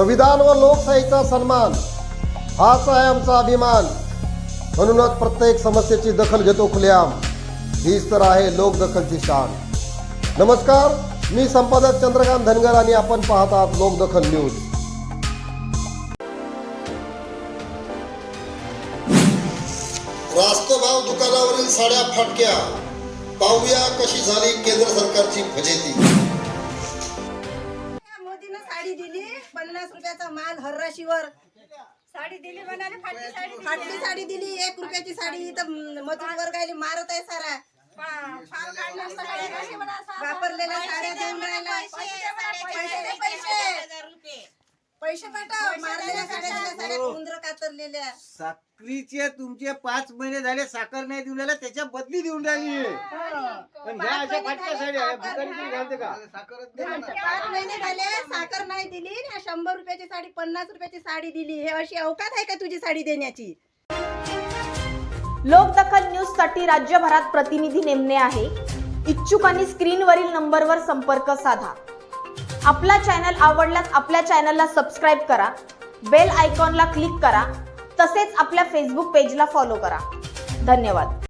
संविधान व लोकशाहीचा सन्मान हाच आहे आमचा अभिमान. म्हणूनच प्रत्येक समस्येची दखल घेतो खुलेआम. हीच तर आहे लोकदखलची शान. नमस्कार मी संपादक चंद्रकांत धनगर आणि आपण पाहत आहात लोकदखल न्यूज. रास्त भाव दुकानावरील साड्या फाटक्या. पाहूया कशी झाली केंद्र सरकारची फजेती. मोदीनं साडी दिली. पन्नास रुपयाचा माल हर्राशीवर साडी दिली म्हणाले फाटली साडी दिली. फाटली साडी दिली एक रुपयाची साडी तर मजूर वर्गायला मारत आहे सारा पा- काढलं. वापरलेल्या साड्या देऊन राहिला पैसे पैसे पाठव. मारलेल्या साड्या दिल्या साड्या उंदर कातरलेल्या. साखरीचे तुमचे पाच महिने झाले साखर नाही देऊन राहिला त्याच्या बदली देऊन राहिली. पण ह्या अशा फाटक्या साड्या ह्या घालते का? पाच महिने झाले साखर नाही दिली आणि शंभर रुपयाची साडी पन्नास रुपयाची साडी दिली. हे अशी अवकात आहे का तुझी साडी देण्याची? लोकदखल न्यूजसाठी राज्यभरात प्रतिनिधी नेमणे आहे. इच्छुकांनी स्क्रीनवरील नंबरवर संपर्क साधा. आपला चॅनल आवडल्यास आपल्या चॅनलला सबस्क्राईब करा. बेल आयकॉनला क्लिक करा. तसेच आपल्या फेसबुक पेजला फॉलो करा. धन्यवाद.